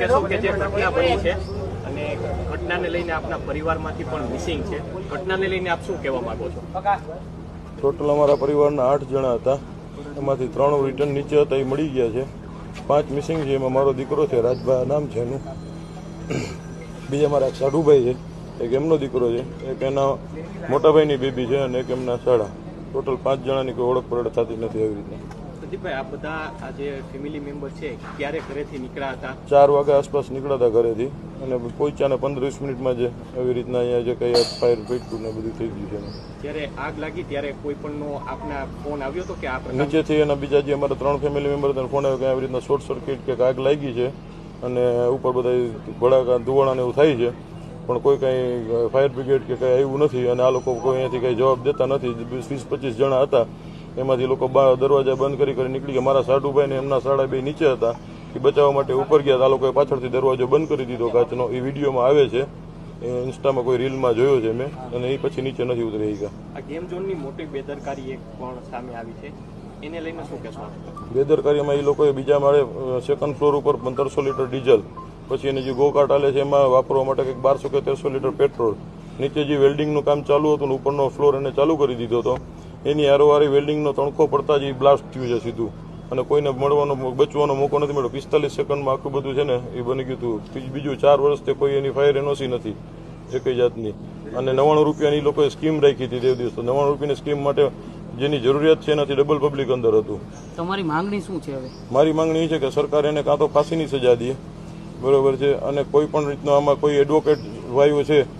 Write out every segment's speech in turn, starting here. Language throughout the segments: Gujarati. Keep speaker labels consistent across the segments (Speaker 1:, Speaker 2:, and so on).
Speaker 1: કહેશો કે જે ઘટના બની છે અને ઘટનાને લઈને આપના પરિવારમાંથી પણ મિસિંગ છે. ઘટનાને લઈને આપ શું કહેવા માંગો છો?
Speaker 2: ટોટલ અમારા પરિવારના આઠ જણા હતા. એમાંથી ત્રણ રિટર્ન નીચે હતા, એ મળી ગયા છે. પાંચ મિસિંગ છે, એમાં મારો દીકરો છે રાજભાઈ નામ છે એનું. બીજા મારા સાઢુભાઈ છે, એક એમનો દીકરો છે, એક એના મોટાભાઈની બેબી છે અને એક એમના શાળા ટોટલ પાંચ જણાની કોઈ ઓળખ પરડ થતી નથી આવી રીતના
Speaker 1: પ્રદીપભાઈ આ બધા આ જે ફેમિલી મેમ્બર છે ક્યારે ઘરેથી નીકળ્યા હતા?
Speaker 2: ચાર વાગ્યા આસપાસ નીકળ્યા હતા ઘરેથી. અને પહોંચ્યા ને પંદર વીસ મિનિટમાં જે આવી રીતના અહીંયા જે કંઈ ફાયર ફેટતું ને બધું થઈ ગયું છે
Speaker 1: જ્યારે આગ લાગી ત્યારે કોઈ પણનો આપના ફોન આવ્યો હતો કે આ
Speaker 2: નીચેથી એના બીજા જે અમારા ત્રણ ફેમિલી મેમ્બર હતા ફોન આવ્યો કે આવી રીતના શોર્ટ સર્કિટ કે આગ લાગી છે અને ઉપર બધા ભડાકા ધુવાણા ને એવું થાય છે. પણ કોઈ કંઈ ફાયર બ્રિગેડ કે કંઈ આવ્યું નથી અને આ લોકો કોઈ અહીંયાથી કંઈ જવાબ દેતા નથી. વીસ પચીસ જણા હતા. એમાંથી લોકો દરવાજા બંધ કરી કરી નીકળી ગયા. મારા સાઢુભાઈ ને એમના સાડા બે નીચે હતા. એ બચાવવા માટે ઉપર ગયા. આ લોકોએ પાછળથી દરવાજો બંધ કરી દીધો કાચનો. એ વિડીયોમાં આવે છે. એ ઇન્સ્ટામાં કોઈ રીલમાં જોયો છે મેં. અને એ પછી નીચે નથી ઉતરી ગયા.
Speaker 1: આ ગેમ ઝોનની મોટી બેદરકારી એક પણ સામે આવી છે. એને લઈને શું કહેશો
Speaker 2: બેદરકારીમાં એ લોકોએ બીજા માળે સેકન્ડ ફ્લોર ઉપર પંદરસો લીટર ડીઝલ પછી એની જે ગોકાટ આલે છે એમાં વાપરવા માટે કંઈક બારસો કે તેરસો લીટર પેટ્રોલ નીચે જે વેલ્ડિંગનું કામ ચાલુ હતું ને ઉપરનો ફ્લોર એને ચાલુ કરી દીધો હતો. એની હારોહારી વેલ્ડિંગનો તણખો પડતા જ એ બ્લાસ્ટ થયું છે સીધું. અને કોઈને મળવાનો બચવાનો મોકો નથી મળ્યો. પિસ્તાલીસ સેકન્ડમાં આખું બધું છે ને એ બની ગયું હતું. બીજું- ચાર વર્ષથી કોઈ એની ફાયર એનઓસી નથી એકઈ જાતની. અને નવ્વાણું રૂપિયાની લોકોએ સ્કીમ રાખી હતી દેવ દિવસ. તો નવ્વાણું રૂપિયાની સ્કીમ માટે જેની જરૂરિયાત છે એનાથી ડબલ પબ્લિક અંદર હતું.
Speaker 3: તમારી માંગણી શું છે હવે?
Speaker 2: મારી માંગણી એ છે કે સરકાર એને કાં તો ફાંસીની સજા દે. બરોબર છે. અને કોઈ પણ રીતનો આમાં કોઈ એડવોકેટ વાયુ છે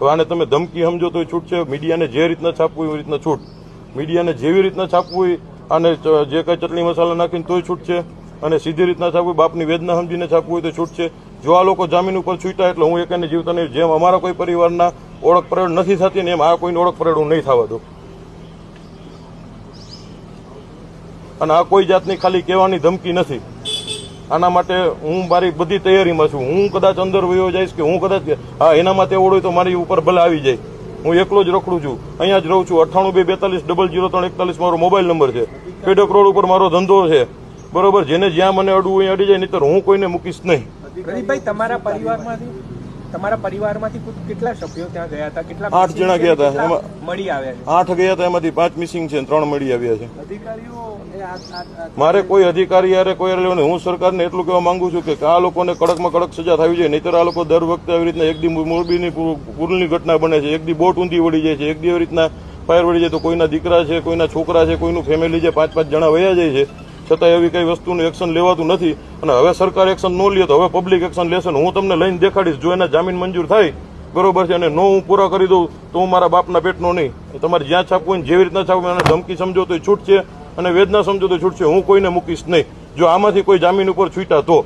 Speaker 2: હવે આને તમે ધમકી સમજો તો છૂટ છે. મીડિયાને જે રીતના છાપવું એવી રીતના છૂટ. મીડિયાને જેવી રીતના છાપવું હોય અને જે કાંઈ ચટણી મસાલા નાખીને તોય છૂટ છે. અને સીધી રીતના છાપવું બાપની વેદના સમજીને છાપવું હોય તો છૂટ છે. જો આ લોકો જામીન ઉપર છૂટ્યા એટલે હું એકને જીવતા નહીં જેમ અમારા કોઈ પરિવારના ઓળખ પરેડ નથી થતી ને એમ આ કોઈને ઓળખ પરેડ હું નહીં થવા દઉં. અને આ કોઈ જાતની ખાલી કહેવાની ધમકી નથી. આના માટે હું મારી બધી તૈયારીમાં છું. હું કદાચ અંદર વયો જઈશ કે હું કદાચ હા એના માટે ઓળો હોય તો મારી ઉપર ભલે આવી જાય. હું એકલો જ રખડું છું. અહીંયા જ રહું છું. અઠ્ઠાણું બે બેતાલીસ ડબલ જીરો ત્રણ એકતાલીસ મારો મોબાઈલ નંબર છે. પેડક રોડ ઉપર મારો ધંધો છે. બરોબર જેને જ્યાં મને અડવું અહીં અડી જાય નહીતર હું કોઈને મૂકીશ નહીં.
Speaker 4: પ્રદીપભાઈ તમારા પરિવારમાંથી તમારા પરિવારમાંથી કેટલા સભ્યો ત્યાં ગયા હતા? કેટલા
Speaker 2: આઠ જણા ગયા હતા. એમાં-
Speaker 4: મળી આવ્યા છે?
Speaker 2: આઠ ગયા હતા. એમાંથી પાંચ મિસિંગ છે ત્રણ મળી આવ્યા છે.
Speaker 4: અધિકારીઓ એ
Speaker 2: મારે કોઈ અધિકારી યારે કોઈ લેવાનું. હું સરકારને એટલું કહેવા માંગુ છું કે આ લોકોને કડકમાં કડક સજા થવી જોઈએ. નહીતર આ લોકો દર વખતે આવી રીતના એક દી મોરબીની પૂરની ઘટના બને છે. એક દી બોટ ઊંધી વળી જાય છે. એક દી આવી રીતના ફાયર વળી જાય તો કોઈના દીકરા છે, કોઈના છોકરા છે, કોઈનું ફેમિલી છે, પાંચ પાંચ જણા વયા જાય છે. છતાં એવી કઈ વસ્તુનું એક્શન લેવાતું નથી. અને હવે સરકાર એક્શન ન લે તો હવે પબ્લિક એક્શન લેશે હું તમને લઈને દેખાડીશ. જો એના જામીન મંજૂર થાય, બરોબર છે, અને નો હું પૂરા કરી દઉં, તો હું મારા બાપના પેટનો નહીં. તમારે જ્યાં છાપવું જેવી રીતના છાપવું એને ધમકી સમજો તો છૂટ છે અને વેદના સમજો તો છૂટશે. હું કોઈને મૂકીશ નહીં. જો આમાંથી કોઈ જામીન ઉપર છૂટ્યા તો